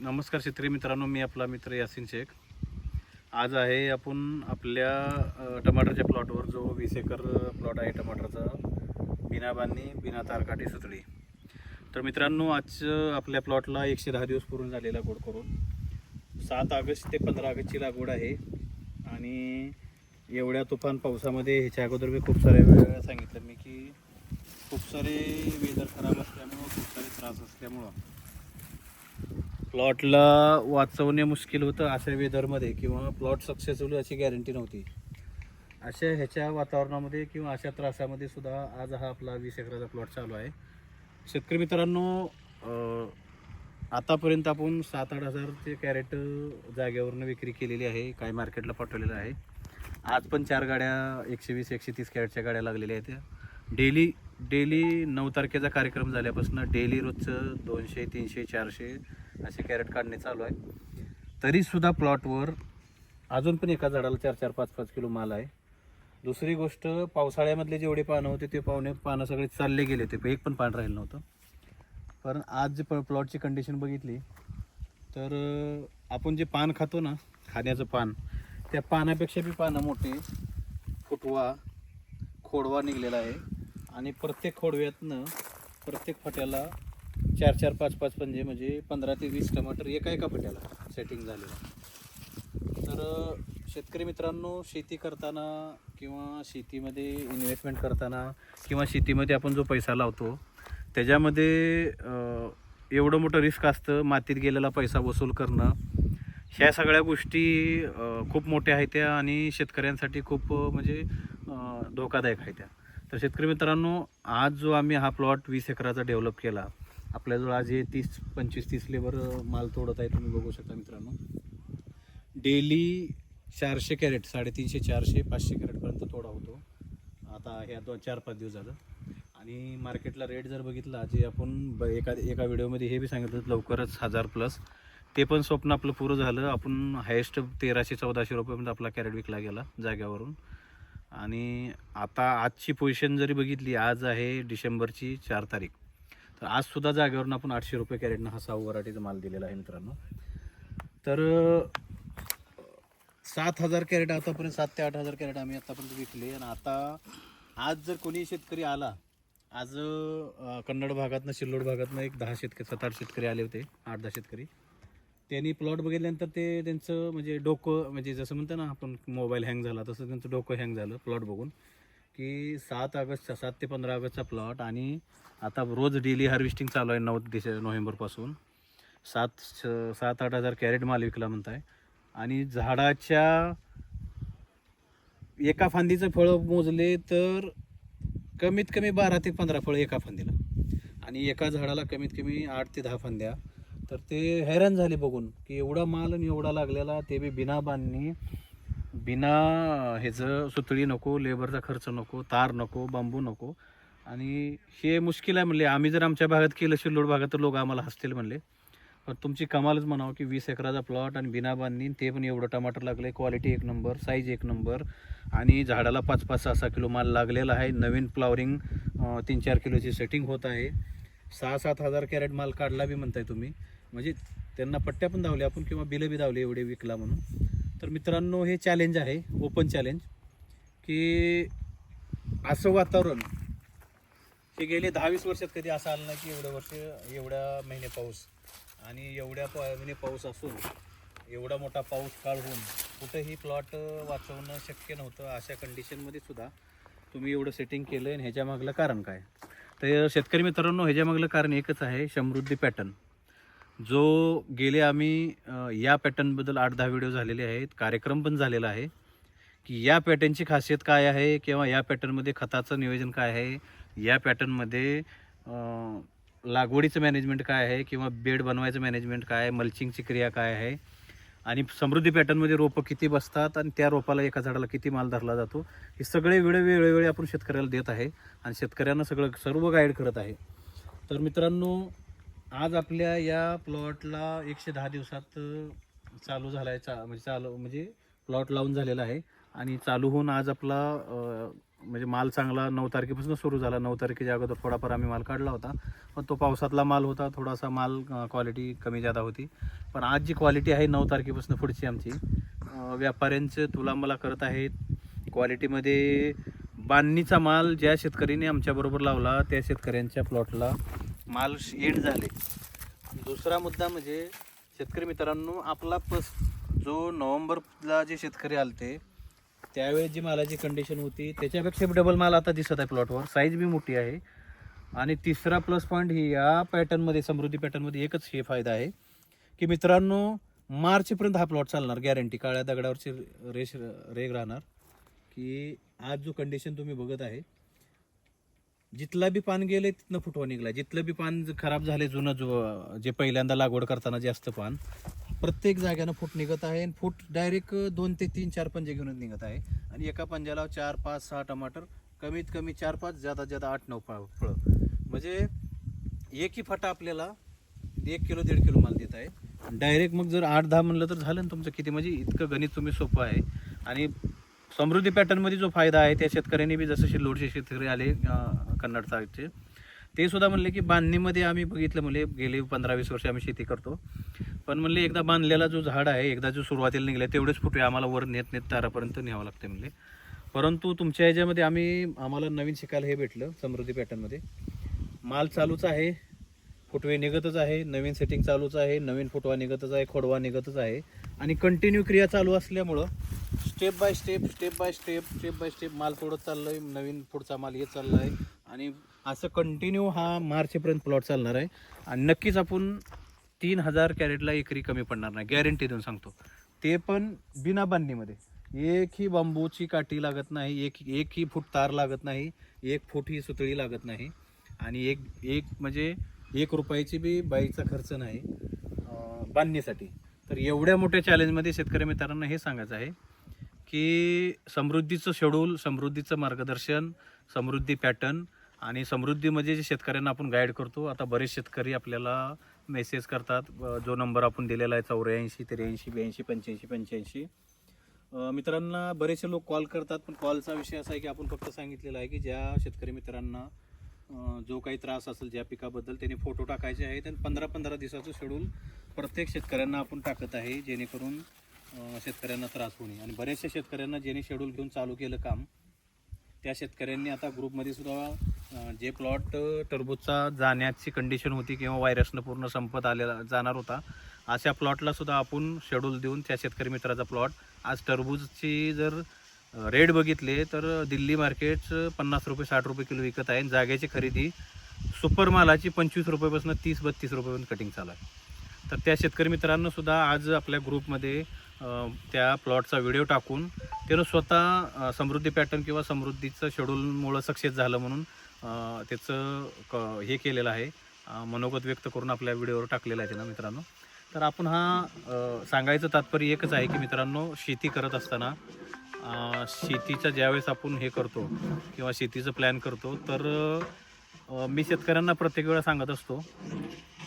नमस्कार शेतकरी मित्रांनो मी आपला मित्र यासिन शेख. आज आहे आपण आपल्या टमाटरच्या प्लॉटवर जो वीस एकर प्लॉट आहे टमाटरचा बिना बांधणी बिना तारकाटी सुतळी. तर मित्रांनो आज आपल्या प्लॉटला एकशे दहा दिवस पूर्ण झालेला गोड करून सात ऑगस्ट ते पंधरा ऑगस्टची लागवड आहे. आणि एवढ्या तुफान पावसामध्ये ह्याच्या अगोदर मी खूप साऱ्या वेळा सांगितलं मी की खूप सारे वेदर खराब असल्यामुळं खूप सारे त्रास असल्यामुळं प्लॉटला वाचवणे मुश्किल होतं अशा वेदरमध्ये किंवा प्लॉट सक्सेसफुल अशी गॅरंटी नव्हती. अशा ह्याच्या वातावरणामध्ये किंवा अशा त्रासामध्ये सुद्धा आज हा आपला वीस एकराचा प्लॉट चालू आहे. शेतकरी मित्रांनो आतापर्यंत आपण सात आठ हजारचे कॅरेट जागेवरनं विक्री केलेली आहे काही मार्केटला पाठवलेलं आहे. आज पण चार गाड्या एकशे वीस एकशे तीस कॅरेटच्या गाड्या लागलेल्या आहेत. डेली डेली नऊ तारखेचा कार्यक्रम झाल्यापासून डेली रोजचं दोनशे तीनशे चारशे असे कॅरेट काढणे चालू आहे. तरीसुद्धा प्लॉटवर अजून पण एका झाडाला चार चार पाच पाच किलो माल आहे. दुसरी गोष्ट पावसाळ्यामधले जेवढे पानं होते ते पाहुणे पानं सगळे चालले गेले होते. एक पण पान राहिलं नव्हतं. पण आज जे प प्लॉटची कंडिशन बघितली तर आपण जे पान खातो ना खाण्याचं पान त्या पानापेक्षा बी पानं मोठे फुटवा खोडवा निघलेला आहे. आणि प्रत्येक खोडव्यातनं प्रत्येक फट्याला चार चार पाच पाच पंजे म्हणजे पंधरा ते वीस टमाटर एका एका फट्याला सेटिंग झालेलं तर शेतकरी मित्रांनो शेती करताना किंवा शेतीमध्ये इन्व्हेस्टमेंट करताना किंवा शेतीमध्ये आपण जो पैसा लावतो त्याच्यामध्ये एवढं मोठं रिस्क असतं मातीत गेलेला पैसा वसूल करणं. ह्या सगळ्या गोष्टी खूप मोठ्या आहेत त्या आणि शेतकऱ्यांसाठी खूप म्हणजे धोकादायक आहेत त्या. तर शेतकरी मित्रांनो आज जो आम्ही हा प्लॉट वीस एकराचा डेव्हलप केला आपल्याजवळ आज हे तीस पंचवीस तीस लेबर माल तोडत आहे तुम्ही बघू शकता मित्रांनो. डेली चारशे कॅरेट साडेतीनशे चारशे पाचशे कॅरेटपर्यंत तोडा होतो. आता ह्या दोन चार पाच दिवस झालं. आणि मार्केटला रेट जर बघितला जे आपण ब एका एका व्हिडिओमध्ये हे बी सांगितलं लवकरच हजार प्लस ते पण स्वप्न आपलं पुरं झालं. आपण हायेस्ट तेराशे चौदाशे रुपयेपर्यंत आपला कॅरेट विकला गेला जाग्यावरून आणि आता आजची पोझिशन जरी बघितली आज आहे डिसेंबरची चार तारीख. तर आजसुद्धा जागेवरून आपण आठशे रुपये कॅरेटनं हा साऊ वराठीचा माल दिलेला आहे मित्रांनो. तर सात हजार कॅरेट आतापर्यंत सात ते आठ हजार कॅरेट आम्ही आतापर्यंत विकले. आणि आता आज जर कोणी शेतकरी आला आज कन्नड भागातनं सिल्लोड भागातनं एक दहा शेतकरी सात आठ शेतकरी आले होते आठ दहा शेतकरी. त्यांनी प्लॉट बघितल्यानंतर ते त्यांचं म्हणजे डोकं म्हणजे जसं म्हणतं ना आपण मोबाईल हँग झाला तसं त्यांचं डोकं हँग झालं प्लॉट बघून. की सात ऑगस्टचा सात ते पंधरा ऑगस्टचा प्लॉट आणि आता रोज डेली हार्वेस्टिंग चालू आहे नऊ डिसे नोव्हेंबरपासून सात स- सात आठ हजार कॅरेट माल विकला म्हणताय. आणि झाडाच्या एका फांदीचं फळं मोजले तर कमीत कमी बारा ते पंधरा फळं एका फांदीला. आणि एका झाडाला कमीत कमी आठ ते दहा फांद्या. तर ते हैराण झाले बघून की एवढा माल आणि एवढा लागलेला ते बी बिना बांधणी. बिना ह्याचं सुतळी नको लेबरचा खर्च नको तार नको बांबू नको. आणि हे मुश्किल आहे म्हणले. आम्ही जर आमच्या भागात केलं शिल्लोड भागात तर लोक आम्हाला हसतील म्हणले. पण तुमची कमालच म्हणावं की वीस एकराचा प्लॉट आणि बिना बांधणी ते पण एवढं टमाटर लागले क्वालिटी एक नंबर साईज एक नंबर आणि झाडाला पाच पाच सहा सहा किलो माल लागलेला आहे. नवीन फ्लावरिंग तीन चार किलोची सेटिंग होत आहे. सहा सात हजार कॅरेट माल काढला बी म्हणताय तुम्ही. म्हणजे त्यांना पट्ट्या पण धावल्या आपण किंवा बिलं बी धावले एवढे विकला म्हणून. तर मित्रांनो हे चॅलेंज आहे ओपन चॅलेंज की असं वातावरण हे गेले दहावीस वर्षात कधी असं आलं नाही की एवढं वर्ष एवढ्या महिने पाऊस आणि एवढ्या प- महिने पाऊस असून एवढा मोठा पाऊस काळ होऊन कुठंही प्लॉट वाचवणं शक्य नव्हतं. अशा कंडिशनमध्ये सुद्धा तुम्ही एवढं सेटिंग केलं आणि ह्याच्यामागलं कारण काय? तर शेतकरी मित्रांनो ह्याच्यामागलं कारण एकच आहे समृद्धी पॅटर्न जो गेले आम्ही या पॅटर्नबद्दल आठ दहा व्हिडिओ झालेले आहेत. कार्यक्रम पण झालेला आहे. की या पॅटर्नची खासियत काय आहे किंवा या पॅटर्नमध्ये खताचं नियोजन काय आहे? या पॅटर्नमध्ये लागवडीचं मॅनेजमेंट काय आहे किंवा बेड बनवायचं मॅनेजमेंट काय आहे? मल्चिंगची क्रिया काय आहे? आणि समृद्धी पॅटर्नमध्ये रोपं किती बसतात आणि त्या रोपाला एका झाडाला किती माल धरला जातो? हे सगळे वेळ वेळोवेळी आपण शेतकऱ्याला देत आहे. आणि शेतकऱ्यांना सगळं सर्व गाईड करत आहे. तर मित्रांनो आज आपल्या या प्लॉटला एकशे दहा दिवसात चालू झाला आहे चा म्हणजे चालू म्हणजे प्लॉट लावून झालेला आहे. आणि चालू होऊन आज आपला म्हणजे माल चांगला नऊ तारखेपासून सुरू झाला. नऊ तारखेच्या अगोदर थोडाफार आम्ही माल काढला होता. पण तो पावसातला माल होता. थोडासा माल क्वालिटी कमी जादा होती. पण आज जी क्वालिटी आहे नऊ तारखेपासून पुढची आमची व्यापाऱ्यांचं तुला मला करत आहेत. क्वालिटीमध्ये बांधणीचा माल ज्या शेतकऱ्यांनी आमच्याबरोबर लावला त्या शेतकऱ्यांच्या प्लॉटला माल एड झाले. दुसरा मुद्दा म्हणजे शेतकरी मित्रांनो आपला पस जो नोव्हेंबरला जे शेतकरी आलते त्यावेळेस जी मालाची कंडिशन होती त्याच्यापेक्षा डबल माल आता दिसत आहे प्लॉटवर साईज बी मोठी आहे. आणि तिसरा प्लस पॉईंट ही या पॅटर्नमध्ये समृद्धी पॅटर्नमध्ये एकच हे फायदा आहे. की मित्रांनो मार्चपर्यंत हा प्लॉट चालणार गॅरंटी काळ्या दगडावरची रेश रेग राहणार. की आज जो कंडिशन तुम्ही बघत आहे जिथला बी पान गेले तिथनं फुटवा निघला जिथलं बी पान खराब झाले जुनं जो जे पहिल्यांदा लागवड करताना जास्त पान प्रत्येक जाग्यानं फूट निघत आहे आणि फूट डायरेक्ट दोन ते तीन चार पंजे घेऊनच निघत आहे. आणि एका पंजाला चार पाच सहा टमाटर कमीत कमी चार पाच जादा जादा आठ नऊ फळ फळं. म्हणजे एकही फटा आपल्याला एक किलो दीड किलो माल देत आहे. डायरेक्ट मग जर आठ दहा म्हणलं तर झालं ना तुमचं किती? म्हणजे इतकं गणित तुम्ही सोपं आहे. आणि समृद्धी पॅटर्नमध्ये जो फायदा आहे त्या शेतकऱ्यांनी बी जसं लोडचे शेतकरी आले कन्नड साईडचे ते सुद्धा म्हणले की बांधणीमध्ये आम्ही बघितलं म्हणले गेले पंधरा वीस वर्ष आम्ही शेती करतो. पण म्हणले एकदा बांधलेला जो झाड आहे एकदा जो सुरुवातीला निघाला तेवढेच फुटे आम्हाला वर नेत नेत तारापर्यंत न्यावं लागते म्हणले. परंतु तुमच्या ह्याच्यामध्ये आम्ही आम्हाला नवीन शिकायला हे भेटलं समृद्धी पॅटर्नमध्ये. माल चालूच आहे फुटवे निघतच आहे नवीन सेटिंग चालूच आहे नवीन फुटवा निघतच आहे खोडवा निघतच आहे. आणि कंटिन्यू क्रिया चालू असल्यामुळं step by step step by step step by step माल तोडत आहे नवीन पुढचा माल येत आहे आणि असं कंटिन्यू हा मार्चपर्यंत प्लॉट चालणार आहे. आणि नक्कीच आपण तीन हजार कॅरेटला एकरी कमी पडणार नाही. गॅरंटी देऊन सांगतो. ते पण बिना बांधणीमध्ये. एक ही बांबूची काठी लागत नाही एक एक ही फूट तार लागत नाही एक फूट ही सुतळी लागत नाही. आणि एक एक म्हणजे एक रुपयाची बी बाईचा खर्च नाही बांधणीसाठी. तर एवढ्या मोठ्या चॅलेंजमध्ये शेतकरी मित्रांना हे सांगायचं आहे की समृद्धीचं शेड्यूल समृद्धीचं मार्गदर्शन समृद्धी पॅटर्न आणि समृद्धीमध्ये म्हणजे जे शेतकऱ्यांना आपण गाईड करतो आता बरेच शेतकरी आपल्याला मेसेज करतात जो नंबर आपण दिलेला आहे चौऱ्याऐंशी त्र्याऐंशी ब्याऐंशी पंच्याऐंशी पंच्याऐंशी. मित्रांना बरेचसे लोक कॉल करतात पण कॉलचा विषय असा आहे की आपण फक्त सांगितलेला आहे की ज्या शेतकरी मित्रांना जो काही त्रास असेल ज्या पिकाबद्दल त्यांनी फोटो टाकायचे आहेत आणि पंधरा पंधरा दिवसाचं शेड्यूल प्रत्येक शेतकऱ्यांना आपण टाकत आहे जेणेकरून शेतकऱ्यांना त्रास होणे आणि बऱ्याचशा शेतकऱ्यांना ज्यांनी शेड्यूल घेऊन चालू केलं काम त्या शेतकऱ्यांनी आता ग्रुपमध्ये सुद्धा जे प्लॉट टरबूजचा जाण्याची कंडिशन होती किंवा व्हायरसनं पूर्ण संपत आलेला जाणार होता अशा प्लॉटला सुद्धा आपण शेड्यूल देऊन त्या शेतकरी मित्राचा प्लॉट आज टरबूजची जर रेट बघितले तर दिल्ली मार्केट पन्नास रुपये साठ रुपये किलो विकत आहे. जागेची खरेदी सुपर मालाची पंचवीस रुपयापासून तीस बत्तीस रुपयापर्यंत कटिंग चालू आहे. तर त्या शेतकरी मित्रांनो सुद्धा आज आपल्या ग्रुपमध्ये त्या प्लॉटचा व्हिडिओ टाकून त्यानं स्वतः समृद्धी पॅटर्न किंवा समृद्धीचं शेड्यूलमुळं सक्सेस झालं म्हणून त्याचं क हे केलेलं आहे. मनोगत व्यक्त करून आपल्या व्हिडिओवर टाकलेलं आहे त्यानं मित्रांनो. तर आपण हा सांगायचं तात्पर्य एकच आहे की मित्रांनो शेती करत असताना शेतीचा ज्यावेळेस आपण हे करतो किंवा शेतीचं प्लॅन करतो तर मी शेतकऱ्यांना प्रत्येक वेळा सांगत असतो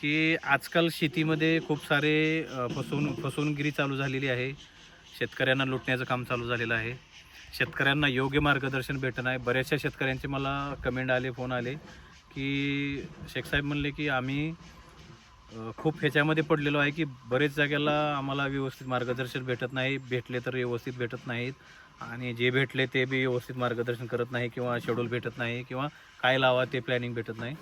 की आजकाल शेतीमध्ये खूप सारे अ, फसवून चालू झालेली आहे. शेतकऱ्यांना लुटण्याचं काम चालू झालेलं आहे. शेतकऱ्यांना योग्य मार्गदर्शन भेटणं आहे. बऱ्याचशा शेतकऱ्यांचे मला कमेंट आले फोन आले की शेखसाहेब म्हणले की आम्ही खूप ह्याच्यामध्ये पडलेलो आहे की बरेच जागेला आम्हाला व्यवस्थित मार्गदर्शन भेटत नाही. भेटले तर व्यवस्थित भेटत नाहीत. आणि जे भेटले ते बी व्यवस्थित मार्गदर्शन करत नाही किंवा शेड्यूल भेटत नाही किंवा काय लावा ते प्लॅनिंग भेटत नाही.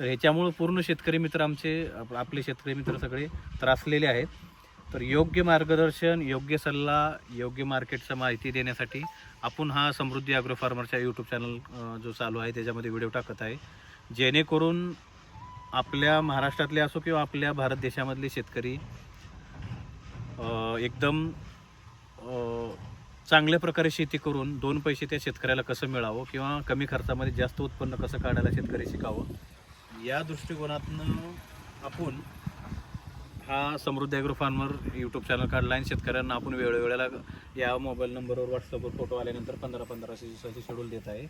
तर ह्याच्यामुळं पूर्ण शेतकरी मित्र आमचे आप- आपले शेतकरी मित्र सगळे त्रासलेले आहेत. तर योग्य मार्गदर्शन योग्य सल्ला योग्य मार्केटचा माहिती देण्यासाठी आपण हा समृद्धी ॲग्रो फार्मरचा यूट्यूब चॅनल जो चालू आहे त्याच्यामध्ये व्हिडिओ टाकत आहे. जेणेकरून आपल्या महाराष्ट्रातले असो किंवा आपल्या भारत देशामधले शेतकरी अ, एकदम अ, चांगल्या प्रकारे शेती करून दोन पैसे त्या शेतकऱ्याला कसं मिळावं किंवा कमी खर्चामध्ये जास्त उत्पन्न कसं काढायला शेतकरी शिकावं या दृष्टिकोनातनं आपण हा Samruddhi agro farmer YouTube channel काढला आणि शेतकऱ्यांना आपण वेळोवेळेला या मोबाईल नंबरवर व्हॉट्सअपवर फोटो आल्यानंतर पंधरा पंधराशे दिवसाचे शेड्यूल देत आहे.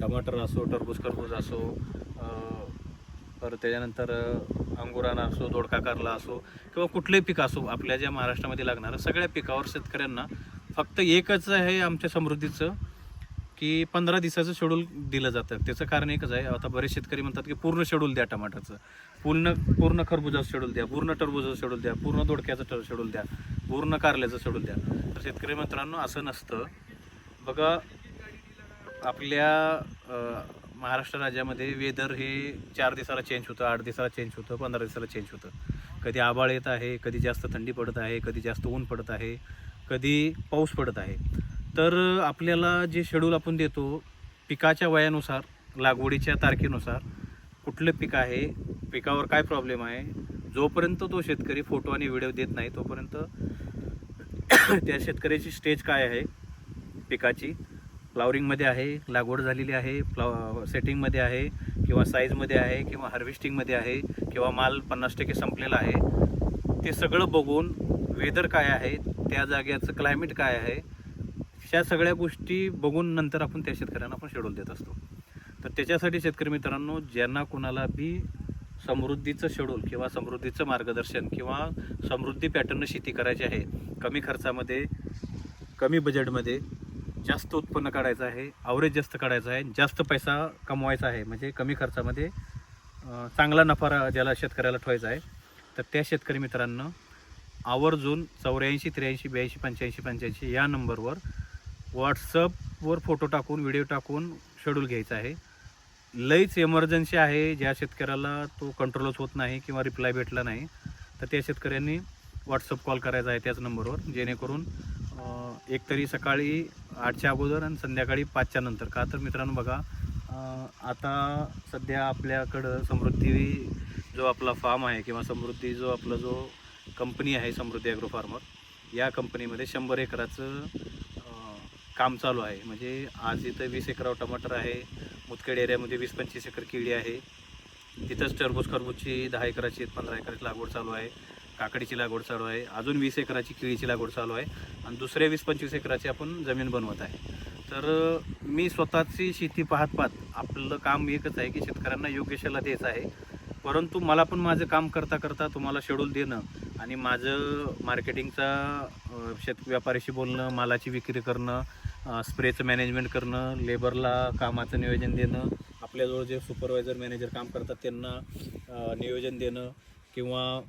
टमाटर असो टरबूज खरबूज असो परत त्याच्यानंतर अंगुरान असो दोडका कारला असो किंवा कुठलंही पीक असो आपल्या ज्या महाराष्ट्रामध्ये लागणारं सगळ्या पिकावर शेतकऱ्यांना फक्त एकच आहे आमच्या समृद्धीचं की पंधरा दिवसाचं शेड्यूल दिलं जातं. त्याचं कारण एकच आहे आता बरेच शेतकरी म्हणतात की पूर्ण शेड्यूल द्या टमाटाचं पूर्ण पूर्ण खरबुजाचं शेड्यूल द्या पूर्ण टरबुजाचं शेड्यूल द्या पूर्ण दोडक्याचं शेड्यूल द्या पूर्ण कारल्याचं शेड्यूल द्या. तर शेतकरी मित्रांनो असं नसतं. बघा आपल्या महाराष्ट्र राज्यामध्ये वेदर हे चार दिवसाला चेंज होतं आठ दिवसाला चेंज होतं पंधरा दिवसाला चेंज होतं. कधी आबाळ येत आहे कधी जास्त थंडी पडत आहे कधी जास्त ऊन पडत आहे कधी पाऊस पडत आहे. तर आपल्याला जे शेड्यूल आपण देतो पिकाच्या वयानुसार लागवडीच्या तारखेनुसार कुठलं पीक आहे पिकावर काय प्रॉब्लेम आहे जोपर्यंत तो शेतकरी फोटो आणि व्हिडिओ देत नाही तोपर्यंत त्या शेतकऱ्याची स्टेज काय आहे पिकाची? फ्लावरिंगमध्ये आहे लागवड झालेली आहे फ्लाव सेटिंगमध्ये आहे किंवा साईजमध्ये आहे किंवा हार्वेस्टिंगमध्ये आहे किंवा माल पन्नास टक्के संपलेला आहे ते सगळं बघून वेदर काय आहे त्या जाग्याचं क्लायमेट काय आहे ह्या सगळ्या गोष्टी बघून नंतर आपण त्या शेतकऱ्यांना आपण शेड्यूल देत असतो. तर त्याच्यासाठी शेतकरी मित्रांनो ज्यांना कोणाला बी समृद्धीचं शेड्यूल किंवा समृद्धीचं मार्गदर्शन किंवा समृद्धी पॅटर्न शेती करायची आहे कमी खर्चामध्ये कमी बजेटमध्ये जास्त उत्पन्न काढायचं आहे आवरेज जास्त काढायचं आहे जास्त पैसा कमवायचा आहे म्हणजे कमी खर्चामध्ये चांगला नफा रा- ज्याला शेतकऱ्याला ठेवायचा आहे तर त्या शेतकरी मित्रांनो आवर्जून चौऱ्याऐंशी त्र्याऐंशी ब्याऐंशी पंच्याऐंशी पंच्याऐंशी या नंबरवर व्हॉट्सअपवर फोटो टाकून व्हिडिओ टाकून शेड्यूल घ्यायचा आहे. लईच एमर्जन्सी आहे ज्या शेतकऱ्याला तो कंट्रोलच होत नाही किंवा रिप्लाय भेटला नाही तर त्या शेतकऱ्यांनी व्हॉट्सअप कॉल करायचा आहे त्याच नंबरवर जेणेकरून एकतरी सकाळी आठच्या अगोदर आणि संध्याकाळी पाचच्या नंतर. का तर मित्रांनो बघा आता सध्या आपल्याकडं समृद्धी जो आपला फार्म आहे किंवा समृद्धी जो आपला जो कंपनी आहे समृद्धी ॲग्रो फार्मर या कंपनीमध्ये शंभर एकराचं काम चालू आहे. म्हणजे आज इथं वीस एकरावर टमाटर आहे. मुतखेड एरियामध्ये वीस पंचवीस एकर केळी आहे. तिथंच टरबूज खरबूजची दहा एकराची पंधरा एकराची लागवड चालू आहे. काकडीची लागवड चालू आहे. अजून वीस एकराची केळीची लागवड चालू आहे. आणि दुसऱ्या वीस पंचवीस एकराची आपण जमीन बनवत आहे. तर मी स्वतःची शेती पाहत पाहत आपलं काम एकच आहे की शेतकऱ्यांना योग्य शेला द्यायचा आहे. परंतु मला पण माझं काम करता करता तुम्हाला शेड्यूल देणं आणि माझं मार्केटिंगचा शेत व्यापाऱ्याशी बोलणं मालाची विक्री करणं स्प्रेचं मॅनेजमेंट करणं लेबरला कामाचं नियोजन देणं आपल्याजवळ जे सुपरवायझर मॅनेजर काम करतात त्यांना नियोजन देणं किंवा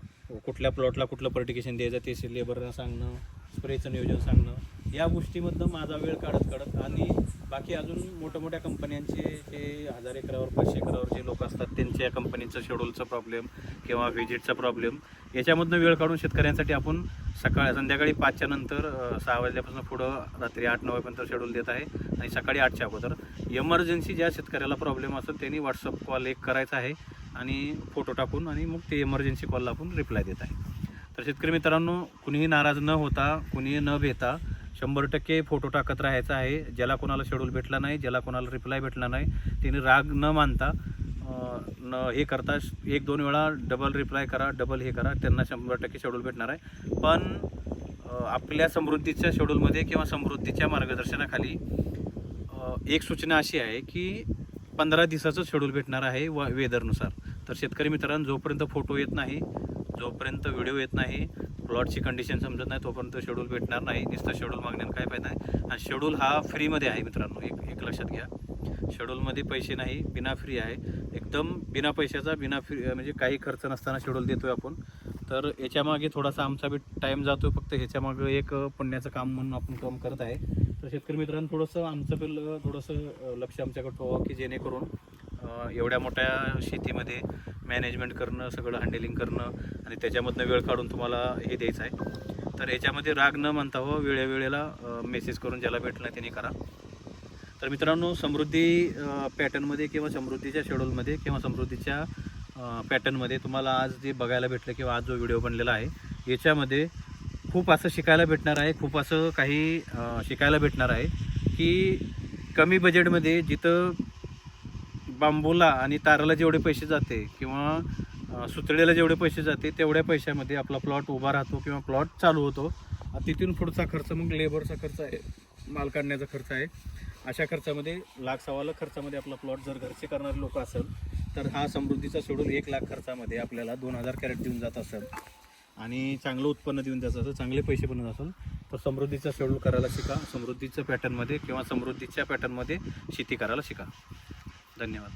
कुठल्या प्लॉटला कुठलं पर्टिकेशन द्यायचं ते लेबरला सांगणं स्प्रेचं नियोजन सांगणं या गोष्टीमधनं माझा वेळ काढत काढत आणि बाकी अजून मोठ्या मोठ्या कंपन्यांचे जे हजार एकरावर पाचशे एकरावर जे लोक असतात त्यांच्या कंपनीचं शेड्यूलचा प्रॉब्लेम किंवा व्हिजिटचा प्रॉब्लेम याच्यामधनं वेळ काढून शेतकऱ्यांसाठी आपण सकाळ संध्याकाळी पाचच्या नंतर सहा वाजल्यापासून पुढं रात्री आठ नऊ वाजेपर्यंत शेड्यूल देत आहे आणि सकाळी आठच्या अगोदर. इमर्जन्सी ज्या शेतकऱ्याला प्रॉब्लेम असतो त्यांनी व्हॉट्सअप कॉल एक करायचा आहे आणि फोटो टाकून आणि मग ते इमर्जन्सी कॉलला आपण रिप्लाय देत आहे. तर शेतकरी मित्रांनो कुणीही नाराज न होता कुणीही न भेता शंभर टक्के फोटो टाकत राहायचा आहे. ज्याला कोणाला शेड्यूल भेटला नाही ज्याला कोणाला रिप्लाय भेटला नाही त्याने राग न मानता न हे करता एक दोन वेळा डबल रिप्लाय करा डबल हे करा त्यांना शंभर टक्के शेड्यूल भेटणार आहे. पण आपल्या समृद्धीच्या शेड्यूलमध्ये किंवा समृद्धीच्या मार्गदर्शनाखाली एक सूचना अशी आहे की पंधरा दिवसाचं शेड्यूल भेटणार आहे व वेदरनुसार तर शेतकरी मित्रांनो जोपर्यंत फोटो येत नाही जोपर्यंत व्हिडिओ येत नाही प्लॉटची कंडिशन समजत नाही तोपर्यंत शेड्यूल भेटणार नाही. नुसतं शेड्यूल मागण्यानं काय फायदा आहे? आणि शेड्यूल हा फ्रीमध्ये आहे मित्रांनो एक एक लक्षात घ्या. शेड्यूलमध्ये पैसे नाही बिना फ्री आहे. एकदम बिना पैशाचा बिना फ्री म्हणजे काही खर्च नसताना शेड्यूल देतो आहे आपण. तर याच्यामागे थोडासा आमचा बी टाईम जातो फक्त ह्याच्यामागे एक पुण्याचं काम म्हणून आपण काम करत आहे. तर शेतकरी मित्रांनो थोडंसं आमचं पण थोडंसं लक्ष आमच्याकडे ठेवा की जेणेकरून एवढ्या मोठ्या शेतीमध्ये मॅनेजमेंट करणं सगळं हँडलिंग करणं आणि त्याच्यामधनं वेळ काढून तुम्हाला हे द्यायचं आहे. तर याच्यामध्ये राग न म्हणता हो वेळेवेळेला मेसेज करून ज्याला भेटलं त्याने करा. तर मित्रांनो समृद्धी पॅटर्नमध्ये किंवा समृद्धीच्या शेड्यूलमध्ये किंवा समृद्धीच्या पॅटर्नमध्ये तुम्हाला आज जे बघायला भेटलं किंवा आज जो व्हिडिओ बनलेला आहे याच्यामध्ये खूप असं शिकायला भेटणार आहे खूप असं काही शिकायला भेटणार आहे की कमी बजेटमध्ये जिथं बांबूला आणि ताराला जेवढे पैसे जाते किंवा सुतळेला जेवढे पैसे जाते तेवढ्या पैशामध्ये आपला प्लॉट उभा राहतो किंवा प्लॉट चालू होतो. तिथून पुढचा खर्च मग लेबरचा खर्च आहे माल काढण्याचा खर्च आहे. अशा खर्चामध्ये लाख सव्वा लाख खर्चामध्ये आपला प्लॉट जर घरचे करणारे लोक असेल तर हा समृद्धीचा सोडून एक लाख खर्चामध्ये आपल्याला दोन हजार कॅरेट देऊन जात असेल. आणि चांगलं उत्पन्न देऊन जात असेल चांगले पैसे बनत असेल तर समृद्धीचा शेड्यूल करायला शिका. समृद्धीच्या पॅटर्नमध्ये किंवा समृद्धीच्या पॅटर्नमध्ये शेती करायला शिका. धन्यवाद.